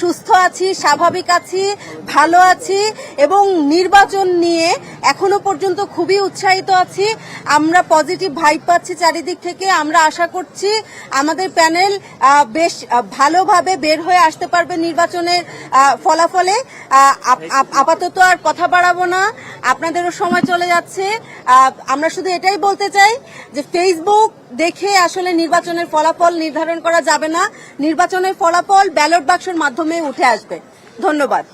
সুস্থ আছি স্বাভাবিক আছি ভালো আছি এবং নির্বাচন নিয়ে এখনও পর্যন্ত খুবই উৎসাহিত আছি। আমরা পজিটিভ ভাইব পাচ্ছি চারিদিক থেকে। আমরা আশা করছি আমাদের প্যানেল বেশ ভালোভাবে বের হয়ে আসতে পারবে নির্বাচনের ফলাফলে। আপাতত আর কথা বাড়াবো না। আপনাদেরও সময় চলে যাচ্ছে। আমরা শুধু এটাই বলতে চাই যে ফেসবুক দেখে আসলে নির্বাচনের ফলাফল নির্ধারণ করা যাবে না। নির্বাচনের ফলাফল ব্যালট বাক্সের মাধ্যমে উঠে আসবে। ধন্যবাদ।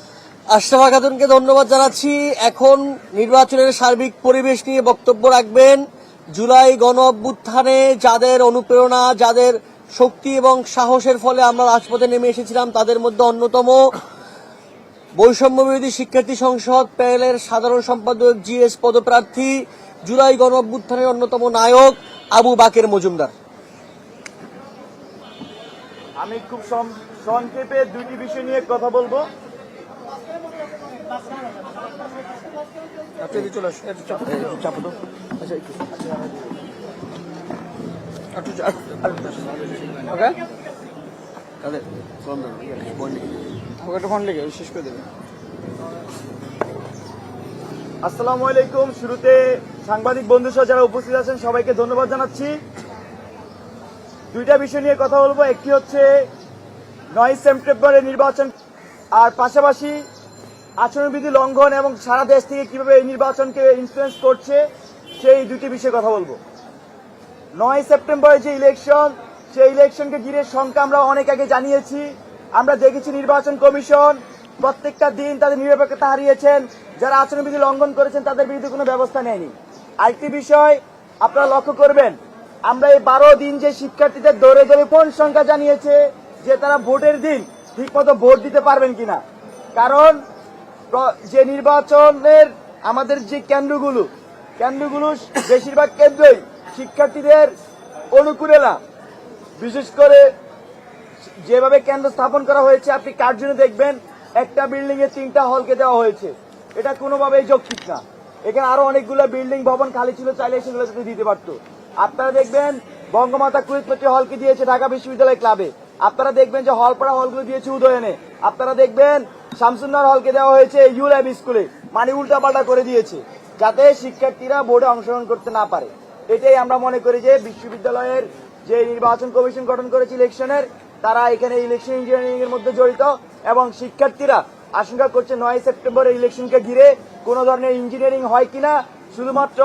আশরাফা খাতুনকে ধন্যবাদ জানাচ্ছি। এখন নির্বাচনের সার্বিক পরিবেশ নিয়ে বক্তব্য রাখবেন জুলাই গণ অভ্যুত্থানে যাদের অনুপ্রেরণা, যাদের শক্তি এবং সাহসের ফলে আমরা রাজপথে নেমে এসেছিলাম, তাদের মধ্যে অন্যতম বৈষম্য বিরোধী শিক্ষার্থী সংসদ প্যানেলের সাধারণ সম্পাদক জি এস পদপ্রার্থী, জুলাই গণ অভ্যুত্থানের অন্যতম নায়ক আবু বাকের মজুমদার। আমি খুব সংক্ষেপে দুইটি বিষয় নিয়ে কথা বলব। আসসালামু আলাইকুম। শুরুতে সাংবাদিক বন্ধু সহ যারা উপস্থিত আছেন সবাইকে ধন্যবাদ জানাচ্ছি। দুইটা বিষয় নিয়ে কথা বলব। একটি হচ্ছে নয় সেপ্টেম্বরের নির্বাচন। আর পাশাপাশি আচরণবিধি লঙ্ঘন এবং সারা দেশ থেকে কীভাবে এই নির্বাচনকে ইনফ্লুয়েন্স করছে, সেই দুটি বিষয়ে কথা বলব। নয় সেপ্টেম্বরের যে ইলেকশন সেই ইলেকশনকে ঘিরে সংখ্যা আমরা অনেক আগে জানিয়েছি। আমরা দেখেছি নির্বাচন কমিশন প্রত্যেকটা দিন তাদের নিরপেক্ষতা হারিয়েছেন। যারা আচরণবিধি লঙ্ঘন করেছেন, তাদের বিরুদ্ধে কোনো ব্যবস্থা নেয়নি। আরেকটি বিষয়, আপনারা লক্ষ্য করবেন, আমরা এই বারো দিন যে শিক্ষার্থীদের দৌড়ে দৌড়ে কোন সংখ্যা জানিয়েছে যে তারা ভোটের দিন ঠিকমতো ভোট দিতে পারবেন কিনা? কারণ যে নির্বাচনের আমাদের যে কেন্দ্রগুলো কেন্দ্রগুলো বেশিরভাগ কেন্দ্রই শিক্ষার্থীদের অনুকূলে না বিশেষ করে যেভাবে কেন্দ্র স্থাপন করা হয়েছে, আপনি কার্জনে দেখবেন, একটা বিল্ডিং এ তিনটা হলকে দেওয়া হয়েছে। এটা কোনোভাবেই যৌক্তিক না। এখানে আরও অনেকগুলো বিল্ডিং ভবন খালি ছিল, চাইলে সেগুলো সাথে দিতে পারতো। আপনারা দেখবেন, বঙ্গমাতা কুইতপতি হলকে দিয়েছে ঢাকা বিশ্ববিদ্যালয় ক্লাবে আপনারা দেখবেন যে হলপাড়া হলগুলো দিয়েছে উদয়নে। আপনারা দেখবেন শামসুন্নার হলকে দেওয়া হয়েছে ইউল্যাব স্কুলে মানে উল্টাপাল্টা করে দিয়েছে, যাতে শিক্ষার্থীরা বোর্ডে অংশগ্রহণ করতে না পারে। এটাই আমরা মনে করি যে বিশ্ববিদ্যালয়ের যে নির্বাচন কমিশন গঠন করেছে ইলেকশনের, তারা এখানে ইলেকশন ইঞ্জিনিয়ারিং এর মধ্যে জড়িত এবং শিক্ষার্থীরা আশঙ্কা করছে নয় সেপ্টেম্বরের ইলেকশনকে ঘিরে কোন ধরনের ইঞ্জিনিয়ারিং হয় কিনা, শুধুমাত্র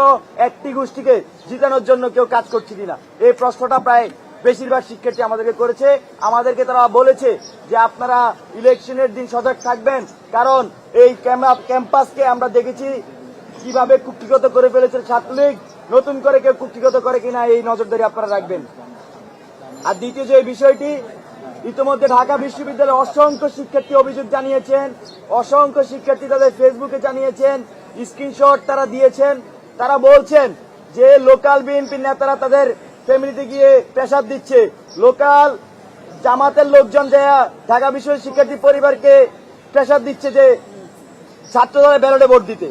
একটি গোষ্ঠীকে জিতানোর জন্য কেউ কাজ করছে কিনা। এই প্রশ্নটা প্রায় বেশিরভাগ শিক্ষার্থী আমাদেরকে করেছে। আমাদেরকে তারা বলেছে যে আপনারা ইলেকশনের দিন সজাগ থাকবেন, কারণ এই ক্যাম্পা- ক্যাম্পাসকে আমরা দেখেছি কীভাবে কুক্ষিগত করে ফেলেছে ছাত্রলীগ। নতুন করে কেউ কুক্ষিগত করে কিনা এই নজরদারি আপনারা রাখবেন। আর দ্বিতীয় যে বিষয়টি, ইতিমধ্যে ঢাকা বিশ্ববিদ্যালয়ে অসংখ্য শিক্ষার্থী অভিযোগ জানিয়েছেন, অসংখ্য শিক্ষার্থী তাদের ফেসবুকে জানিয়েছেন স্ক্রিনশট তারা দিয়েছেন। তারা বলছেন যে লোকাল বিএনপি নেতারা তাদের ফ্যামিলিতে গিয়ে পেশাব দিচ্ছে। লোকাল জামাতের লোকজন দেয়া ঢাকা বিশ্ববিদ্যালয় শিক্ষার্থী পরিবারকে প্রেশার দিচ্ছে যে ছাত্র দলের ব্যালটে ভোট দিতে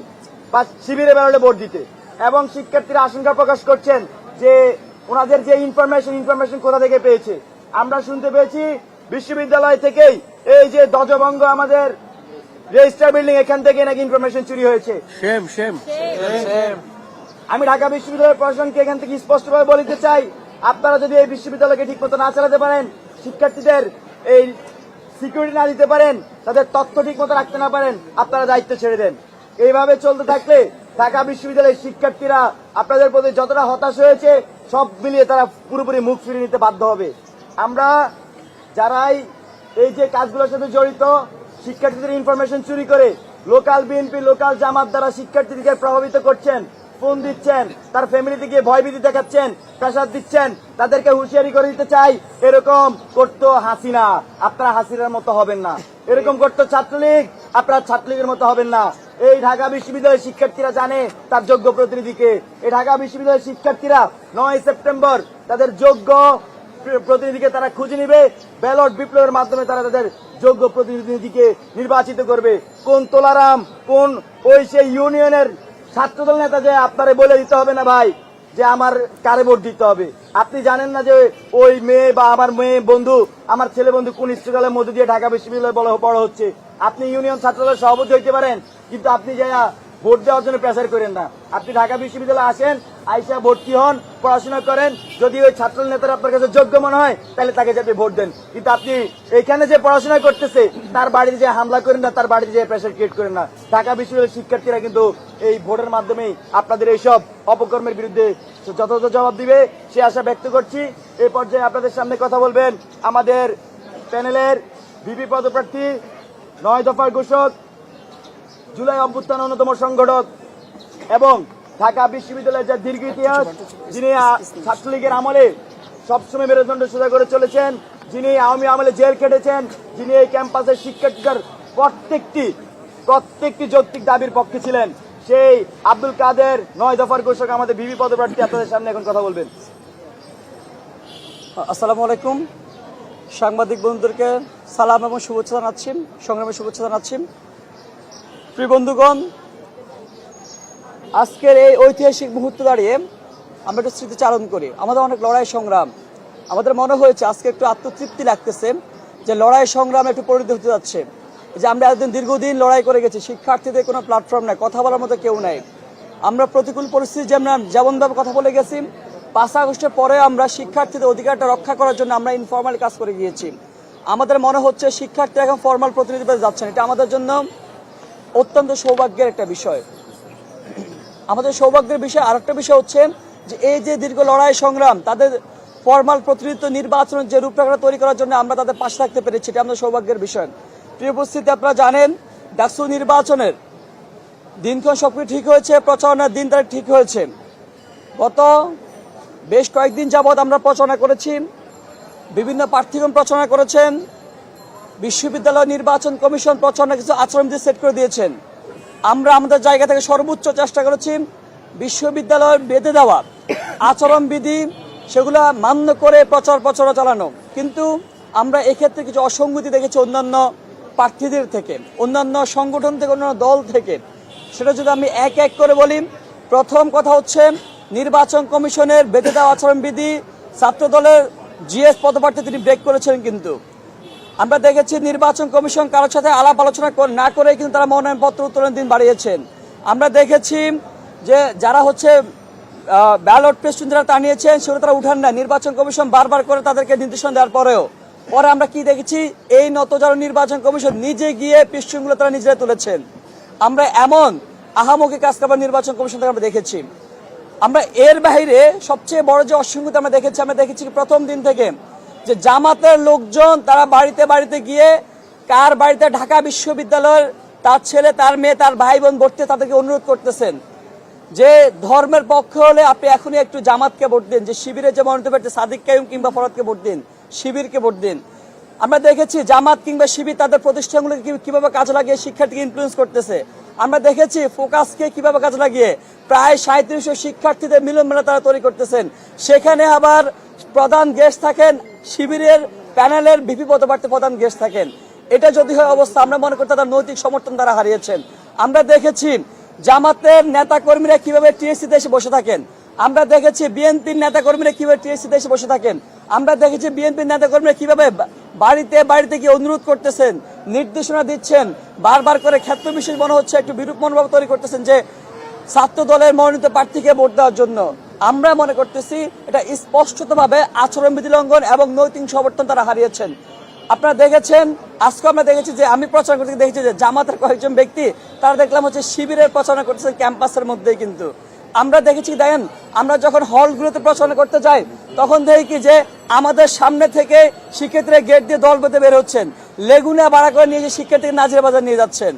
বা শিবিরে ব্যালটে ভোট দিতে। এবং শিক্ষার্থীরা আশঙ্কা প্রকাশ করছেন যে ওনাদের যে ইনফরমেশন ইনফরমেশন কোথা থেকে পেয়েছে। আমরা শুনতে পেয়েছি বিশ্ববিদ্যালয় থেকেই এই যে ধ্বজভঙ্গ আমাদের রেজিস্টার বিল্ডিং এখান থেকে নাকি ইনফরমেশন চুরি হয়েছে। সেম সেম আমি ঢাকা বিশ্ববিদ্যালয়ের প্রশাসনকে এখান থেকে স্পষ্টভাবে বলতে চাই, আপনারা যদি এই বিশ্ববিদ্যালয়কে ঠিক মতো না চালাতে পারেন, শিক্ষার্থীদের এই সিকিউরিটি না দিতে পারেন, তাদের তথ্য ঠিক মতো রাখতে না পারেন, আপনারা দায়িত্ব ছেড়ে দেন। এইভাবে চলতে থাকলে ঢাকা বিশ্ববিদ্যালয়ের শিক্ষার্থীরা আপনাদের প্রতি যতটা হতাশ হয়েছে, সব মিলিয়ে তারা পুরোপুরি মুখ ফিরিয়ে নিতে বাধ্য হবে। আমরা যারাই এই যে কাজগুলোর সাথে জড়িত, শিক্ষার্থীদের ইনফরমেশন চুরি করে লোকাল বিএনপি লোকাল জামাত দ্বারা শিক্ষার্থীদেরকে প্রভাবিত করছেন ফোন দিচ্ছেন, তার ফ্যামিলিতে গিয়ে ভয়ভীতি দেখাচ্ছেন, প্রেসার দিচ্ছেন, তাদেরকে হুঁশিয়ারি করে দিতে চাই, এরকম করতো হাসিনা। আপনারা হাসিনার মতো হবেন না। এরকম করতো ছাত্রলীগ, আপনারা ছাত্রলীগের মতো হবেন না। এই ঢাকা বিশ্ববিদ্যালয়ের শিক্ষার্থীরা জানে তার যোগ্য প্রতিনিধিকে। এই ঢাকা বিশ্ববিদ্যালয়ের শিক্ষার্থীরা নয় সেপ্টেম্বর তাদের যোগ্য প্রতিনিধিকে তারা খুঁজে নিবে। ব্যালট বিপ্লবের মাধ্যমে তারা তাদের যোগ্য প্রতিনিধিকে নির্বাচিত করবে। কোন তোলারাম, কোন ওই সেই ইউনিয়নের ছাত্রদল নেতা যে আপনারে বলে দিতে হবে না ভাই, যে আমার কারে ভোট দিতে হবে। আপনি জানেন না যে ওই মেয়ে বা আমার মেয়ে বন্ধু, আমার ছেলে বন্ধু কোন স্টুডেন্টের মধ্যে দিয়ে ঢাকা বিশ্ববিদ্যালয়ে বড় বড় হচ্ছে। আপনি ইউনিয়ন ছাত্রদলের সভাপতি হইতে পারেন, কিন্তু আপনি যা ভোট দেওয়ার জন্য প্রেসার করেন না। আপনি ঢাকা বিশ্ববিদ্যালয়ে আসেন আইসা ভর্তি হন, পড়াশোনা করেন। যদি ওই ছাত্র নেতারা আপনার কাছে যোগ্য মনে হয়, তাহলে তাকে যাতে ভোট দেন। কিন্তু আপনি এখানে যে পড়াশোনা করতেছে, তার বাড়িতে যে হামলা করেন না, তার বাড়িতে যে প্রেশার ক্রিয়েট করেন না। ঢাকা বিশ্ববিদ্যালয়ের শিক্ষার্থীরা কিন্তু এই ভোটের মাধ্যমেই আপনাদের এইসব অপকর্মের বিরুদ্ধে যথাযথ জবাব দিবে। সে আশা ব্যক্ত করছি এই পর্যায়ে আপনাদের সামনে কথা বলবেন আমাদের প্যানেলের ভিপি পদপ্রার্থী, নয় দফার ঘোষক, জুলাই অভ্যুত্থান অন্যতম সংগঠক এবং ঢাকা বিশ্ববিদ্যালয়ের যার দীর্ঘ ইতিহাস, যিনি ছাত্রলীগের আমলে সবসময় মেরুদণ্ড সোজা করে চলেছেন, যিনি আওয়ামী আমলে জেল কেটেছেন যিনি এই ক্যাম্পাসের শিক্ষার্থীদের প্রত্যেকটি প্রত্যেকটি যৌক্তিক দাবির পক্ষে ছিলেন, সেই আব্দুল কাদের নয় দফার ঘোষক আমাদের বিবি পদপ্রার্থী আপনাদের সামনে এখন কথা বলবেন। আসসালামু আলাইকুম। সাংবাদিক বন্ধুদেরকে সালাম এবং শুভেচ্ছা জানাচ্ছি সংগ্রামের শুভেচ্ছা জানাচ্ছি। প্রিয় বন্ধুগণ আজকের এই ঐতিহাসিক মুহূর্তে দাঁড়িয়ে আমরা একটু স্মৃতিচারণ করি। আমাদের অনেক লড়াই সংগ্রাম। আমাদের মনে হয়েছে আজকে একটু আত্মতৃপ্তি লাগতেছে যে লড়াই সংগ্রাম একটু পরিণত হতে যাচ্ছে। যে আমরা একদিন দীর্ঘদিন লড়াই করে গেছি, শিক্ষার্থীদের কোনো প্ল্যাটফর্ম নাই, কথা বলার মতো কেউ নাই। আমরা প্রতিকূল পরিস্থিতি যেমন যেমনভাবে কথা বলে গেছি, পাঁচ আগস্টের পরে আমরা শিক্ষার্থীদের অধিকারটা রক্ষা করার জন্য আমরা ইনফর্মাল কাজ করে গিয়েছি। আমাদের মনে হচ্ছে শিক্ষার্থী এখন ফর্মাল প্রতিনিধি যাচ্ছেন। এটা আমাদের জন্য অত্যন্ত সৌভাগ্যের একটা বিষয়। আমাদের সৌভাগ্যের বিষয়, আরেকটা বিষয় হচ্ছে যে এই যে দীর্ঘ লড়াই সংগ্রাম, তাদের ফর্মাল প্রতিনিধিত্ব, নির্বাচনের যে রূপরেখা তৈরি করার জন্য আমরা তাদের পাশে থাকতে পেরেছি, এটা আমাদের সৌভাগ্যের বিষয়। প্রিয় উপস্থিতি, আপনারা জানেন ডাকসু নির্বাচনের দিনক্ষণ সবকিছু ঠিক হয়েছে, প্রচারণার দিন তারিখ ঠিক হয়েছে। গত বেশ কয়েকদিন যাবৎ আমরা প্রচারণা করেছি, বিভিন্ন প্রার্থীগণ প্রচারণা করেছেন, বিশ্ববিদ্যালয় নির্বাচন কমিশন প্রচারণা কিছু আচরণবিধি সেট করে দিয়েছেন। আমরা আমাদের জায়গা থেকে সর্বোচ্চ চেষ্টা করেছি বিশ্ববিদ্যালয়ের বেঁধে দেওয়া। আচরণবিধি সেগুলা মান্য করে প্রচার প্রচার চালানো। কিন্তু আমরা এক্ষেত্রে কিছু অসঙ্গতি দেখেছি অন্যান্য প্রার্থীদের থেকে, অন্যান্য সংগঠন থেকে, অন্যান্য দল থেকে। সেটা যদি আমি এক এক করে বলি, প্রথম কথা হচ্ছে নির্বাচন কমিশনের বেঁধে দেওয়া আচরণবিধি ছাত্র দলের জিএস পদপ্রার্থী তিনি ব্রেক করেছেন কিন্তু। আমরা দেখেছি নির্বাচন কমিশন কারোর সাথে আলাপ আলোচনা না করে কিন্তু তারা মনোনয়নপত্র উত্তোলনের দিন বাড়িয়েছেন। আমরা দেখেছি যে যারা হচ্ছে ব্যালট পেস্টুন যারা টানিয়েছেন সেগুলো তারা উঠান না নির্বাচন কমিশন বারবার করে তাদেরকে নির্দেশনা দেওয়ার পরেও। পরে আমরা কি দেখেছি? এই নতজারু নির্বাচন কমিশন নিজে গিয়ে পিস্টুনগুলো তারা নিজেরা তুলেছেন। আমরা এমন আহামুখী কাজ করবার নির্বাচন কমিশন থেকে আমরা দেখেছি। আমরা এর বাইরে সবচেয়ে বড় যে অসঙ্গতি আমরা দেখেছি আমরা দেখেছি প্রথম দিন থেকে যে জামাতের লোকজন তারা বাড়িতে বাড়িতে গিয়ে কার বাড়িতে ঢাকা বিশ্ববিদ্যালয়ের তার ছেলে, তার মেয়ে, তার ভাই বোন ভর্তি তাদেরকে অনুরোধ করতেছেন। যে ধর্মের পক্ষ হলে আপনি এখনই একটু জামাতকে ভোট দিন, যে শিবিরে যে মনোনীত প্রার্থী সাদিক কাইম কিংবা ফরাদকে ভোট দিন, শিবিরকে ভোট দিন। আমরা দেখেছি জামাত কিংবা শিবির তাদের প্রতিষ্ঠানগুলোকে কীভাবে কাজে লাগিয়ে শিক্ষার্থীকে ইনফ্লুয়েন্স করতেছে। আমরা দেখেছি ফোকাসকে কীভাবে কাজে লাগিয়ে প্রায় সাঁত্রিশশো শিক্ষার্থীদের মিলন মেলা তারা তৈরি করতেছেন। সেখানে আবার প্রধান গেস্ট থাকেন শিবিরের প্যানেলের ভিপি পদপ্রার্থী প্রধান গেস্ট থাকেন। এটা যদি হয় অবস্থা, আমরা মনে করি তাদের নৈতিক সমর্থন তারা হারিয়েছেন। আমরা দেখেছি জামাতের নেতা কর্মীরা কীভাবে টিএসসিতে এসে বসে থাকেন। আমরা দেখেছি বিএনপির নেতা কর্মীরা কীভাবে টিএসসিতে এসে বসে থাকেন। আমরা দেখেছি বিএনপির নেতা কর্মীরা কীভাবে বাড়িতে বাড়িতে গিয়ে অনুরোধ করতেছেন, নির্দেশনা দিচ্ছেন, বারবার করে ক্ষেত্র বিশেষ মনে হচ্ছে, একটু বিরূপ মনোভাব তৈরি করতেছেন যে ছাত্র দলের মনোনীত প্রার্থীকে ভোট দেওয়ার জন্য। আমরা মনে করতেছি এটা স্পষ্টতভাবে আচরণবিধি লঙ্ঘন এবং নৈতিক সমর্থন তারা হারিয়েছেন। আপনারা দেখেছেন, আজকে আমরা দেখেছি যে, আমি প্রচার করতে দেখেছি যে, জামাতের কয়েকজন ব্যক্তি, তারা দেখলাম হচ্ছে শিবিরের প্রচারণা করতেছেন ক্যাম্পাসের মধ্যেই কিন্তু। আমরা দেখেছি দেখেন, আমরা যখন হলগুলোতে প্রচারণা করতে যাই, তখন দেখি কি যে, আমাদের সামনে থেকে শিক্ষার্থীরা গেট দিয়ে দল বেঁধে বের হচ্ছেন। লেগুনা ভাড়া করে নিয়ে এসে শিক্ষার্থীকে নাজিরা বাজার নিয়ে যাচ্ছেন।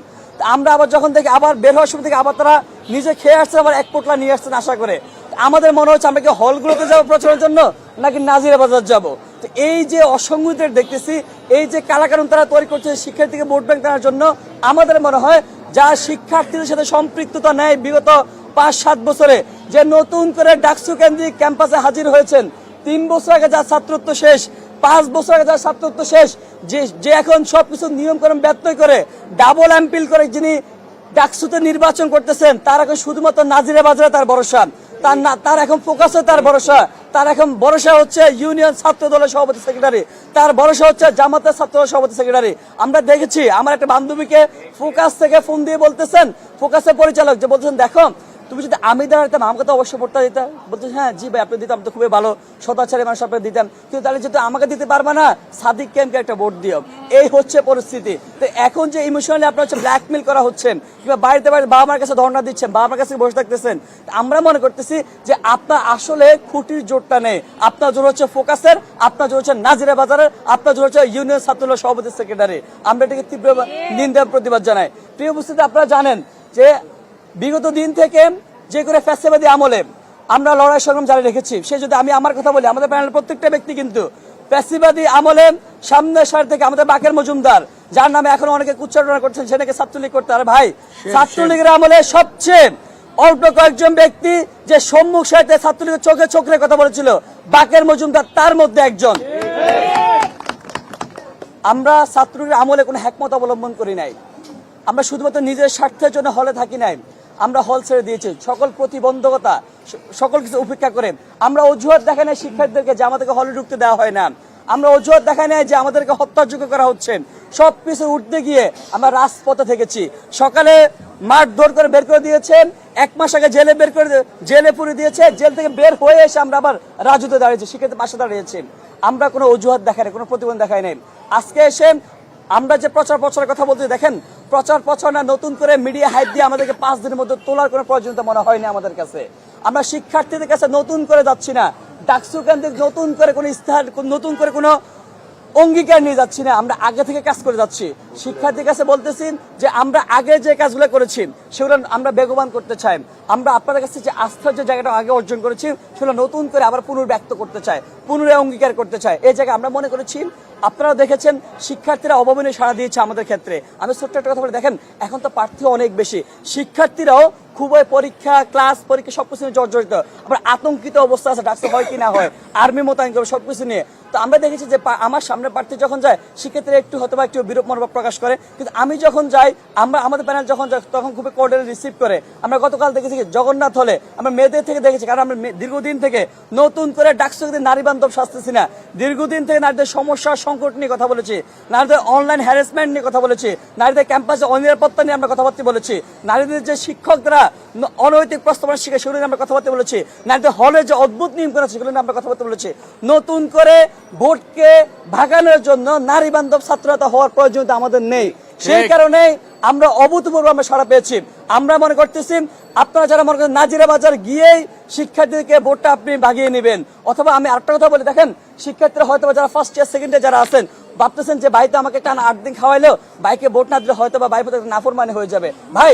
আমরা আবার যখন দেখি, আবার বের হওয়ার সময় থেকে আবার তারা নিজে খেয়ে আসছেন, আবার এক পোটলা নিয়ে আসছেন আশা করে। আমাদের মনে হচ্ছে আমরা কি হলগুলোতে যাব প্রচারের জন্য, নাকি নাজিরা বাজার যাব? তো এই যে অসঙ্গতির দেখতেছি, এই যে কালাকানুন তারা তৈরি করছে শিক্ষার্থীকে ভোট ব্যাংক দেওয়ার জন্য, আমাদের মনে হয় যা শিক্ষার্থীদের সাথে সম্পৃক্ততা নেয় বিগত পাঁচ, সাত বছরে, যে নতুন করে ডাকসু কেন্দ্রিক ক্যাম্পাসে হাজির হয়েছেন, তিন বছর আগে যার ছাত্রত্ব শেষ, পাঁচ বছর আগে যার ছাত্রত্ব শেষ, যে যে এখন সবকিছু নিয়মকরণ ব্যত্যয় করে ডাবল এমপিল করে যিনি ডাকসুতে নির্বাচন করতেছেন, তার এখন শুধুমাত্র নাজিরা বাজারে তার ভরসা। তার না তার এখন ফোকাস তার ভরসা। তার এখন ভরসা হচ্ছে ইউনিয়ন ছাত্র দলের সভাপতি সেক্রেটারি তার ভরসা হচ্ছে জামাতের ছাত্র দলের সভাপতি সেক্রেটারি আমরা দেখেছি, আমার একটা বান্ধবীকে ফোকাস থেকে ফোন দিয়ে বলতেছেন। ফোকাসের পরিচালক যে বলছেন দেখো তুমি যদি আমি দাঁড়াতাম আমাকে তো অবশ্যই পড়তে দিতাম বলতে হ্যাঁ জি ভাই আপনি দিতাম তো খুবই ভালো। সদাচারী মানুষ আপনাকে দিতাম কিন্তু তাহলে যদি আমাকে দিতে পারবে না সাদিক ক্যাম্পকে একটা ভোট দিও? এই হচ্ছে পরিস্থিতি। তো এখন যে ইমোশনালি আপনার হচ্ছে ব্ল্যাকমেল করা হচ্ছেন কিংবা বাড়িতে বাড়িতে বাবা মার কাছে ধর্ণা দিচ্ছেন বাবা মার কাছে বসে থাকতেছেন আমরা মনে করতেছি যে আপনার আসলে খুঁটির জোরটা নেই। আপনার জোর হচ্ছে ফোকাসের আপনার জোর হচ্ছে নাজিরা বাজারের আপনার জোর হচ্ছে ইউনিয়ন ছাত্রদল সভাপতি সেক্রেটারি। আমরা এটাকে তীব্র নিন্দা প্রতিবাদ জানাই। প্রিয় উপস্থিতি আপনারা জানেন যে বিগত দিন থেকে যে করে ফ্যাসিবাদী আমলে আমরা লড়াই সংগ্রাম জারি রেখেছি সে যদি আমি আমার কথা বলি আমাদের প্যানেলের প্রত্যেকটা ব্যক্তি কিন্তু ফ্যাসিবাদী আমলে সামনের সার থেকে আমাদের বাকের মজুমদার যার নামে এখন অনেকে উচ্চারণ করছেন সেটাকে ছাত্রলীগ করতে। আরে ভাই ছাত্রলীগের আমলে সবচেয়ে অল্প কয়েকজন ব্যক্তি যে সম্মুখ সাহিত্যে ছাত্রলীগের চোখে চোখে কথা বলেছিল বাকের মজুমদার তার মধ্যে একজন। আমরা ছাত্রলীগের আমলে কোনো হ্যাকমত অবলম্বন করি নাই। আমরা শুধুমাত্র নিজের স্বার্থের জন্য হলে থাকি নাই। আমরা হল ছেড়ে দিয়েছি। সকল প্রতিবন্ধকতা সকল কিছু উপেক্ষা করে। আমরা অজুহাত দেখা নাই শিক্ষার্থীদেরকে যে আমাদেরকে হলে ঢুকতে দেওয়া হয় না। আমরা অজুহাত দেখা নাই যে আমাদেরকে হত্যাযোগ্য করা হচ্ছে। সব কিছু উঠতে গিয়ে আমরা রাজপথে থেকেছি। সকালে মাঠ দৌড় করে বের করে দিয়েছেন। এক মাস আগে জেলে বের করে জেলে পুরে দিয়েছে। জেল থেকে বের হয়ে এসে আমরা আবার রাজুতে দাঁড়িয়েছি, শিক্ষার্থী পাশে দাঁড়িয়েছি। আমরা কোনো অজুহাত দেখাই নাই, কোনো প্রতিবন্ধ দেখাই নাই। আজকে এসে আমরা যে প্রচার প্রচারের কথা বলতে দেখেন, প্রচার প্রচারণা নতুন করে মিডিয়া হাইপ দিয়ে আমাদেরকে পাঁচ দিনের মধ্যে তোলার কোনো প্রয়োজনীয়তা মনে হয়নি আমাদের কাছে। আমরা শিক্ষার্থীদের কাছে নতুন করে যাচ্ছি না, ডাকসু কেন্দ্রিক নতুন করে কোনো ইস্তাহার, নতুন করে কোনো অঙ্গীকার নিয়ে যাচ্ছি না, আমরা আগে থেকে কাজ করে যাচ্ছি। শিক্ষার্থীর কাছে বলতেছি যে, আমরা আগে যে কাজগুলো করেছি, সেগুলো আমরা বেগবান করতে চাই। আমরা আপনাদের কাছে যে আস্থার যে জায়গাটা আগে অর্জন করেছি, সেগুলো নতুন করে আবার পুনর্ব্যক্ত করতে চাই, পুনরায় অঙ্গীকার করতে চাই। এই জায়গায় আমরা মনে করেছি আপনারা দেখেছেন, শিক্ষার্থীরা অবমাননে সাড়া দিয়েছে আমাদের ক্ষেত্রে। আমি ছোট্ট একটা কথা বলে, দেখেন, এখন তো প্রার্থী অনেক বেশি। শিক্ষার্থীরাও খুবই পরীক্ষা ক্লাস পরীক্ষা, সবকিছু নিয়ে জর্জরিত। আমরা আতঙ্কিত অবস্থা আছে ডাক্তার হয় কি না হয় আর্মি মোতায়েন করবে, সবকিছু নিয়ে। তো আমরা দেখেছি যে আমার সামনে প্রার্থী যখন যায়, সেক্ষেত্রে একটু হয়তো বা একটু বিরূপ মনোভাব প্রকাশ করে। কিন্তু আমি যখন যাই, আমরা আমাদের প্যানেল যখন যাই তখন খুবই কোর্ডিনেট রিসিভ করে। আমরা গতকাল দেখেছি জগন্নাথ হলে, আমরা মেয়েদের থেকে দেখেছি, কারণ আমরা দীর্ঘদিন থেকে নতুন করে ডাকসুকে নারী বান্ধব শাস্তেছি না। দীর্ঘদিন থেকে নারীদের সমস্যা, সংকট নিয়ে কথা বলেছি। নারীদের অনলাইন হ্যারাসমেন্ট নিয়ে কথা বলেছি। নারীদের ক্যাম্পাসে অনিরাপত্তা নিয়ে আমরা কথাবার্তা বলেছি। নারীদের যে শিক্ষকরা ন- অনৈতিক প্রস্তাবনা শিখে সেগুলো নিয়ে আমরা কথাবার্তা বলেছি। নারীদের হলে যে অদ্ভুত নিয়ম করা সেগুলো নিয়ে আমরা কথাবার্তা বলেছি। নতুন করে ভোটকে ভাগানোর জন্য নারী বান্ধব ছাত্রতা হওয়ার প্রয়োজনীয়তা আমাদের নেই। সেই কারণে আমরা অভূতপূর্ব আমরা সাড়া পেয়েছি। আমরা মনে করতেছি আপনারা যারা মনে করেন নাজিরা বাজার গিয়েই শিক্ষার্থীদেরকে ভোটটা আপনি ভাগিয়ে নেবেন। অথবা আমি আরেকটা কথা বলি দেখেন শিক্ষার্থীরা হয়তো যারা ফার্স্ট ইয়ার সেকেন্ড ইয়ার যারা আছেন ভাবতেছেন যে ভাই তো আমাকে টান আট দিন খাওয়াইলো বাইকে ভোট না দিলে হয়তো বা ভাই নাফরমানি হয়ে যাবে। ভাই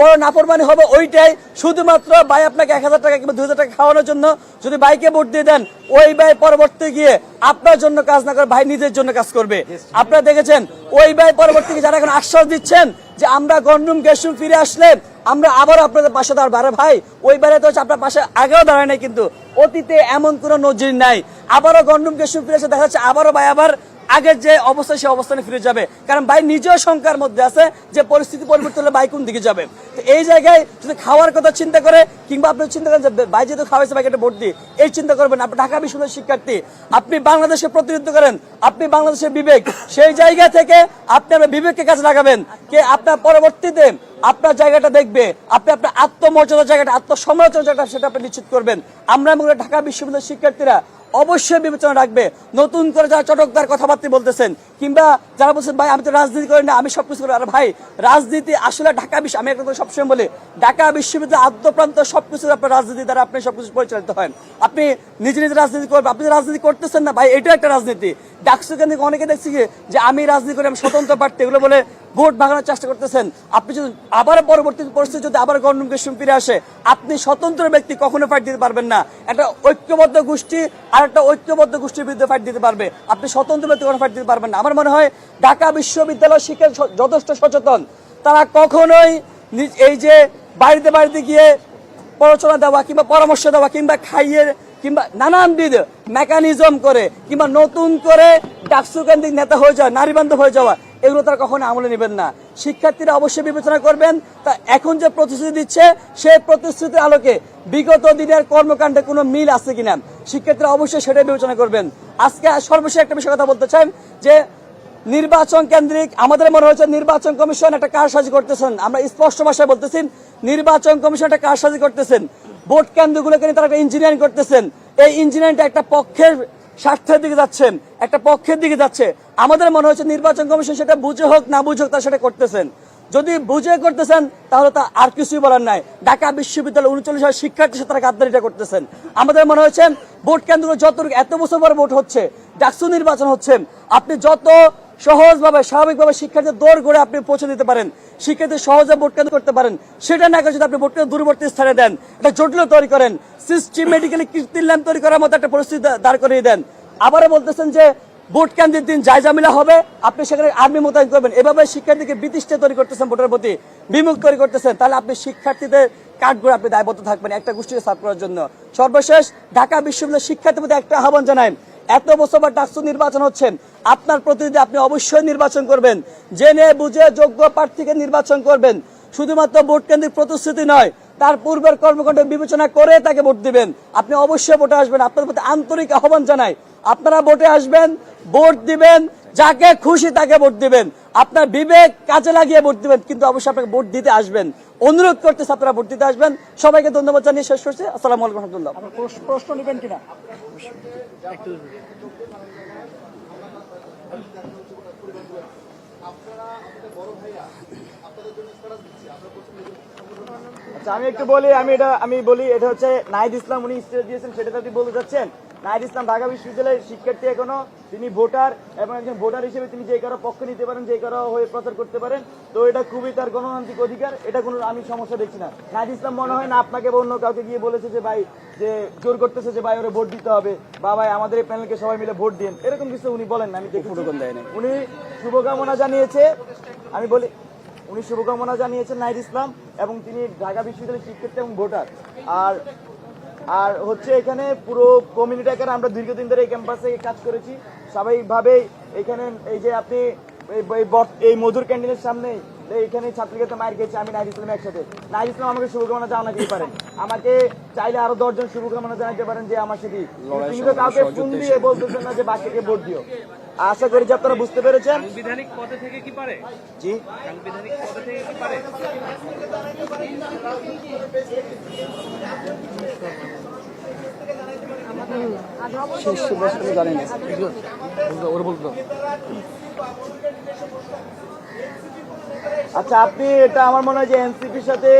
বড় নাফরমানি হবে ওইটাই শুধুমাত্র ভাই আপনাকে এক হাজার টাকা কিংবা দুই হাজার টাকা খাওয়ানোর জন্য যদি বাইকে ভোট দিয়ে দেন ওই ভাই পরবর্তী গিয়ে আপনার জন্য কাজ না করে ভাই নিজের জন্য কাজ করবে। আপনারা দেখেছেন ওই ভাই পরবর্তী যারা এখন আশ্বাস দিচ্ছেন যে আমরা গন্ডুম গেসুম ফিরে আসলে আমরা আবার আপনাদের পাশে দাঁড়াবো। ভাই ওই বেড়ে তো হচ্ছে আপনার পাশে আগেও দাঁড়ায় নাই কিন্তু অতীতে এমন কোনো নজির নাই। আবারও গন্ডুম গেসুম ফিরে এসে দেখা যাচ্ছে আবারও ভাই আবার আগের যে অবস্থা, সে অবস্থানে ফিরে যাবে। কারণ ভাই নিজেও শঙ্কার মধ্যে আছে যে পরিস্থিতি পরিবর্তন হলে ভাই কোন দিকে যাবে। তো এই জায়গায় যদি খাওয়ার কথা চিন্তা করে, কিংবা আপনি চিন্তা করেন যে ভাই যেহেতু খাওয়াইছে, ভাইকে একটা ভোট দিই, এই চিন্তা করবেন আপনি ঢাকা বিশ্ববিদ্যালয়ের শিক্ষার্থী, আপনি বাংলাদেশে প্রতিনিধিত্ব করেন, আপনি বাংলাদেশের বিবেক, সেই জায়গা থেকে আপনি আপনার বিবেককে কাজে লাগাবেন কে আপনার পরবর্তীতে আপনার জায়গাটা দেখবে, আপনি আপনার আত্মমর্যাদার জায়গাটা, আত্মসমালোচনার জায়গাটা সেটা আপনি নিশ্চিত করবেন। আমরা করি ঢাকা বিশ্ববিদ্যালয়ের শিক্ষার্থীরা অবশ্যই বিবেচনা রাখবে। নতুন করে যারা চটকদার কথাবার্তা বলতেছেন, কিংবা যারা বলছেন, ভাই, আমি তো রাজনীতি করি না, আমি সবকিছু করি। আর ভাই, রাজনীতি আসলে ঢাকা বিশ্ব, আমি একটা সবসময় বলি, ঢাকা বিশ্ববিদ্যালয় আদ্যপ্রান্ত সবকিছু আপনার রাজনীতি দ্বারা আপনি সবকিছু পরিচালিত হয় আপনি নিজে নিজে রাজনীতি করবেন, আপনি রাজনীতি করতেছেন না, ভাই এটা একটা রাজনীতি। ডাকসু কেন্দ্রিক অনেকে দেখছি যে আমি রাজনীতি করি, আমি স্বতন্ত্র প্রার্থী, এগুলো বলে ভোট ভাঙানোর চেষ্টা করতেছেন। আপনি যদি আবার পরবর্তী পরিস্থিতি যদি আবার গণমুখী ফিরে আসে, আপনি স্বতন্ত্র ব্যক্তি কখনো ফাইট দিতে পারবেন না। একটা ঐক্যবদ্ধ গোষ্ঠী আর একটা ঐক্যবদ্ধ গোষ্ঠীর বিরুদ্ধে ফাইট দিতে পারবে। আপনি স্বতন্ত্র ব্যক্তি কোনো ফাইট দিতে পারবেন না। আমার মনে হয় ঢাকা বিশ্ববিদ্যালয় শিক্ষা যথেষ্ট সচেতন। তারা কখনোই এই যে বাড়িতে বাড়িতে গিয়ে প্ররোচনা দেওয়া কিংবা পরামর্শ দেওয়া কিংবা খাইয়ে কিংবা নানানবিধ মেকানিজম করে কিংবা নতুন করে ডাকসু কেন্দ্রিক নেতা হয়ে যাওয়া, নারী বান্ধব হয়ে যাওয়া, এগুলো তারা কখনো আমলে নেবেন না। শিক্ষার্থীরা অবশ্যই বিবেচনা করবেন। তা এখন যে প্রতিশ্রুতি দিচ্ছে, সেই প্রতিশ্রুতির আলোকে বিগত দিনের কর্মকাণ্ডে কোনো মিল আছে কিনা, শিক্ষার্থীরা অবশ্যই সেটাই বিবেচনা করবেন। আজকে সর্বশেষ একটা বিষয় কথা বলতে চাই, যে নির্বাচন কেন্দ্রিক, আমাদের মনে হচ্ছে নির্বাচন কমিশন একটা কারসাজি করতেছেন। আমরা স্পষ্ট ভাষায় বলতেছি, নির্বাচন কমিশন একটা কারসাজি করতেছেন। ভোট কেন্দ্রগুলোকে নিয়ে তারা একটা ইঞ্জিনিয়ারিং করতেছেন। এই ইঞ্জিনিয়ারিংটা একটা পক্ষের স্বার্থের দিকে যাচ্ছেন, একটা পক্ষের দিকে যাচ্ছে। আমাদের মনে হচ্ছে নির্বাচন কমিশন সেটা বুঝে হোক, না বুঝে হোক তার সেটা করতেছেন। যদি বুঝে করতেছেন, তাহলে তা আর কিছুই বলার নাই। ঢাকা বিশ্ববিদ্যালয় উনচল্লিশ হাজার শিক্ষার্থীর সাথে তারা গাদ্দারিটা করতেছেন। আমাদের মনে হচ্ছে ভোট কেন্দ্র যত, এত বছর পর ভোট হচ্ছে, ডাকসু নির্বাচন হচ্ছে। আপনি যত সহজভাবে, স্বাভাবিকভাবে শিক্ষার্থীর দৌড় করে আপনি পৌঁছে দিতে পারেন। শিক্ষার্থী সহজে ভোট কেন্দ্র করতে পারেন। সেটা না করে যদি আপনি ভোট কেন্দ্র দূরবর্তী স্থানে দেন, একটা জটিল তৈরি করেন। সিস্টেমেটিক্যালি কৃত্রিম ল্যাম্প তৈরি করার মতো একটা পরিস্থিতি দাঁড় করিয়ে দেন। আবারও বলতেছেন যে, ভোট কেন্দ্রের দিন জায়জামিলা হবে। আপনি সেখানে আর্মি মোতায়েন করবেন। এভাবে শিক্ষার্থীকে বিতিষ্ঠা তৈরি করতেছেন ভোটের প্রতি, বিমুখ তৈরি করতেছেন। তাহলে আপনি শিক্ষার্থীদের কাঠগড়ে আপনি দায়বদ্ধ থাকবেন, একটা গোষ্ঠীকে সাফ করার জন্য। সর্বশেষ, ঢাকা বিশ্ববিদ্যালয়ের শিক্ষার্থীর প্রতি একটা আহ্বান জানাই। এত বছর পর ডাকসু নির্বাচন হচ্ছেন, আপনার প্রতিনিধি আপনি অবশ্যই নির্বাচন করবেন। জেনে বুঝে যোগ্য প্রার্থীকে নির্বাচন করবেন। শুধুমাত্র ভোট কেন্দ্রিক প্রতিশ্রুতি নয়, তার পূর্বের কর্মকাণ্ড বিবেচনা করে তাকে ভোট দিবেন। আপনি অবশ্যই ভোটে আসবেন। আপনার প্রতি আন্তরিক আহ্বান জানাই। আপনারা ভোটে আসবেন, ভোট দিবেন যাকে খুশি তাকে ভোট দিবেন। আপনার বিবেক কাজে লাগিয়ে ভোট দিবেন কিন্তু অবশ্যই আপনাকে ভোট দিতে আসবেন। অনুরোধ করতেছে আপনারা ভোট দিতে আসবেন। সবাইকে ধন্যবাদ জানিয়ে শেষ করছি। আসসালামু আলাইকুম রহমতুল্লাহ। প্রশ্ন নেবেন কিনা? আচ্ছা আমি একটু বলি আমি এটা আমি বলি এটা হচ্ছে নাহিদ ইসলাম উনি স্টেজ দিয়েছেন সেটা তো আপনি বলতে চাচ্ছেন নাহিদ ইসলাম ঢাকা বিশ্ববিদ্যালয়ের শিক্ষার্থী এখনও। তিনি ভোটার এবং একজন ভোটার হিসেবে তিনি যে কারও পক্ষ নিতে পারেন যে কারও হয়ে প্রচার করতে পারেন তো এটা খুবই তার গণতান্ত্রিক অধিকার এটা কোনো আমি সমস্যা দেখছি না। নাহিদ ইসলাম মনে হয় না আপনাকে বা অন্য কাউকে গিয়ে বলেছে যে ভাই যে জোর করতেছে যে ভাই ওরে ভোট দিতে হবে বা ভাই আমাদের এই প্যানেলকে সবাই মিলে ভোট দিন এরকম কিছু উনি বলেন না আমি দেখি উনি শুভকামনা জানিয়েছে আমি বলি উনি শুভকামনা জানিয়েছেন নাহিদ ইসলাম এবং তিনি ঢাকা বিশ্ববিদ্যালয়ের শিক্ষার্থী এবং ভোটার। আর আর হচ্ছে এখানে পুরো কমিউনিটি আমরা দীর্ঘদিন ধরে এই ক্যাম্পাসে কাজ করেছি। স্বাভাবিকভাবেই এখানে এই যে আপনি এই- এই বট- এই মধুর ক্যান্টিনের সামনে এইখানে ছাত্রীকে মার গেছে আমি নাহিদ ইসলাম একসাথে। নাহিদ ইসলাম আমাকে শুভকামনা জানাতে পারেন আমাকে চাইলে আরও দশজন শুভকামনা জানাতে পারেন যে আমার সাথে। তিনি তো কাউকে ফোন দিয়ে। বলতেছেন না যে বাকিকে ভোট দিও। আশা করি যে আপনারা বুঝতে পেরেছেন। সাংবিধানিক পদে থেকে কি পারে? জি। সাংবিধানিক পদে থেকে কি পারে? আচ্ছা আপনি এটা আমার মনে হয় যে এনসিপির সাথে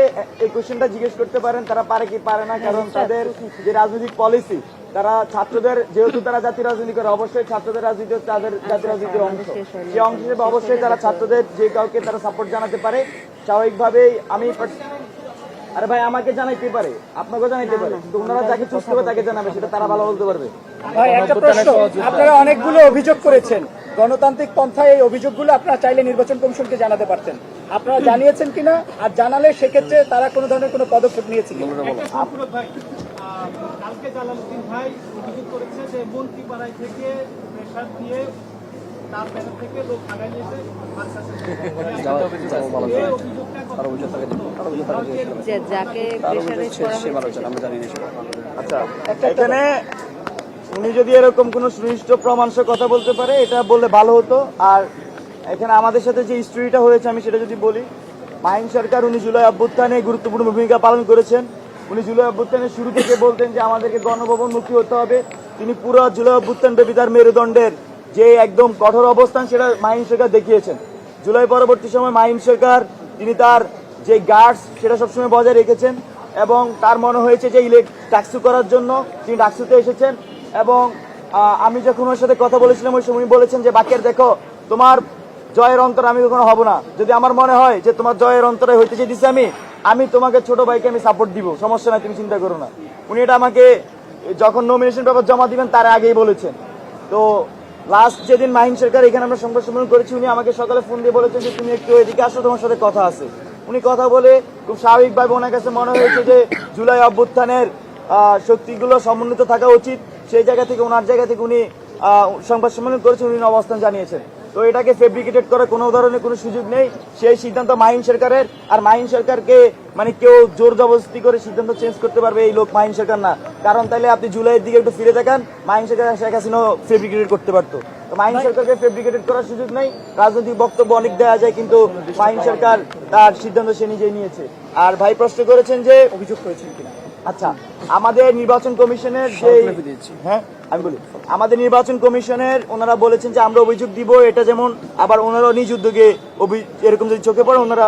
এই কোশ্চেনটা জিজ্ঞেস করতে পারেন তারা পারে কি পারে না কারণ তাদের যে রাজনৈতিক পলিসি তারা ছাত্রদের যেহেতু তারা জাতীয় রাজনীতি করে অবশ্যই ছাত্রদের রাজনীতি হচ্ছে তাদের জাতীয় রাজনীতির অংশ। সেই অংশ হিসেবে অবশ্যই তারা ছাত্রদের যে কাউকে তারা সাপোর্ট জানাতে পারে। স্বাভাবিকভাবেই আমি আরে ভাই আমাকে জানাইতে পারে। আপনাকেও জানাইতে পারে। কিন্তু ওনারা যাকে চুজ করবে তাকে জানাবে সেটা তারা ভালো বলতে পারবে। ভাই একটা প্রশ্ন। আপনারা অনেকগুলো অভিযোগ করেছেন। গণতান্ত্রিক পন্থায় এই অভিযোগগুলো আপনারা চাইলে নির্বাচন কমিশনকে জানাতে পারতেন। আপনারা জানিয়েছেন কিনা? আর জানালে সেক্ষেত্রে তারা কোনো ধরনের কোনো পদক্ষেপ নিয়েছে কিনা? সম্প্রদ ভাই আহ, কালকে জালালউদ্দিন ভাই অভিযোগ করেছে যে মন্ত্রীপাড়ায় থেকে প্রেশার দিয়ে তার ব্যানার থেকে লোক আগায় নিয়েছে। মাদ্রাসা এই অভিযোগটা কত? যে যাকে করা আচ্ছা এখানে উনি যদি এরকম কোন সুনির্দিষ্ট প্রমাণ কথা বলতে পারে, এটা বললে ভালো হতো। আর এখানে আমাদের সাথে যে হিস্ট্রিটা হয়েছে, আমি সেটা যদি বলি, মাহিন সরকার উনি জুলাই অভ্যুত্থানে গুরুত্বপূর্ণ ভূমিকা পালন করেছেন। উনি জুলাই অভ্যুত্থানের শুরু থেকে বলতেন যে, আমাদেরকে গণভবন মুক্তি হতে হবে। তিনি পুরো জুলাই অভ্যুত্থান ব্যাপী তার মেরুদণ্ডের যে একদম কঠোর অবস্থান, সেটা মাহিন সরকার দেখিয়েছেন। জুলাই পরবর্তী সময় মাহিন সরকার, তিনি তার যে গার্ডস সেটা সবসময় বজায় রেখেছেন এবং তার মনে হয়েছে যে ইলেক টাক্সু করার জন্য তিনি ডাকসুতে এসেছেন। এবং আমি যখন ওর সাথে কথা বলেছিলাম, ওই সময় উনি বলেছেন যে, বাকের, দেখো, তোমার জয়ের অন্তর আমি কখনো হব না। যদি আমার মনে হয় যে, তোমার জয়ের অন্তরে হইতে চেয়েছি আমি আমি তোমাকে ছোট ভাইকে আমি সাপোর্ট দিব। সমস্যা নাই, তুমি চিন্তা করো না। উনি এটা আমাকে, যখন নমিনেশন পেপার জমা দিবেন, তার আগেই বলেছেন। তো লাস্ট যেদিন মাহিন সরকার এখানে আমরা সংবাদ সম্মেলন করেছি, উনি আমাকে সকালে ফোন দিয়ে বলেছেন যে, তুমি একটু এদিকে আসো, তোমার সাথে কথা আছে। উনি কথা বলে খুব স্বাভাবিকভাবে ওনার কাছে মনে হয়েছে যে, জুলাই অভ্যুত্থানের শক্তিগুলো সমন্বিত থাকা উচিত। সেই জায়গা থেকে ওনার জায়গা থেকে উনি সংবাদ সম্মেলন করেছেন উনি অবস্থান জানিয়েছেন। তো এটাকে ফেব্রিকেটেড করার কোনো ধরনের কোনো সুযোগ নেই। সেই সিদ্ধান্ত মাহিন সরকারের আর মাহিন সরকারকে মানে কেউ জোর জবরদস্তি করে সিদ্ধান্ত চেঞ্জ করতে পারবে এই লোক মাহিন সরকার না। কারণ তাহলে আপনি জুলাইয়ের দিকে একটু ফিরে দেখান মাহিন সরকার শেখ হাসিনা ফেব্রিকেটেড করতে পারতো। তো মাহিন সরকারকে ফেব্রিকেটেড করার সুযোগ নেই। রাজনৈতিক বক্তব্য অনেক দেওয়া যায় কিন্তু মাহিন সরকার তার সিদ্ধান্ত সে নিজেই নিয়েছে। আর ভাই প্রশ্ন করেছেন যে অভিযোগ করেছেন কিনা? আচ্ছা আমাদের নির্বাচন কমিশনের যে হ্যাঁ আমি বলি। আমাদের নির্বাচন কমিশনের ওনারা বলেছেন যে আমরা অভিযোগ দিব এটা যেমন আবার ওনারা নিজ উদ্যোগে এরকম যদি চোখে পড়ে ওনারা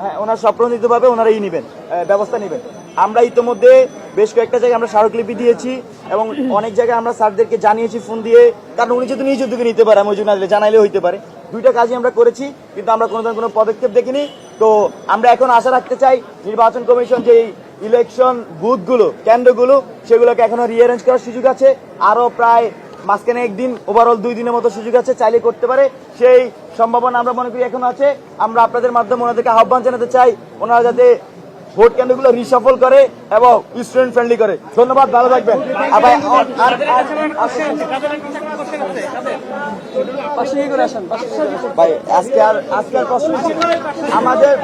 হ্যাঁ ওনার স্বপ্রণিতভাবে ওনারা ই নেবেন ব্যবস্থা নেবেন। আমরা ইতোমধ্যে বেশ কয়েকটা জায়গায় আমরা স্মারকলিপি দিয়েছি এবং অনেক জায়গায় আমরা স্যারদেরকে জানিয়েছি ফোন দিয়ে কারণ উনি যেহেতু নিজ উদ্যোগে নিতে পারে আমি ওই জন্য জানাইলে হইতে পারে। দুইটা কাজই আমরা করেছি কিন্তু আমরা কোনো কোনো পদক্ষেপ দেখিনি। তো আমরা এখন আশা রাখতে চাই নির্বাচন কমিশন যে ইলেকশন বুথগুলো, কেন্দ্রগুলো, সেগুলোকে এখনও রিঅ্যারেঞ্জ করার সুযোগ আছে। আরও প্রায় মাঝখানে একদিন ওভারঅল দুই দিনের মতো সুযোগ আছে, চাইলে করতে পারে। সেই সম্ভাবনা আমরা মনে করি এখন আছে। আমরা আপনাদের মাধ্যমে ওনাদেরকে আহ্বান জানাতে চাই, ওনারা যাতে ভোট কেন্দ্রগুলো রিসাফল করে এবং স্টুডেন্ট ফ্রেন্ডলি করে। ধন্যবাদ, ভালো থাকবেন। আজকে আর। আমাদের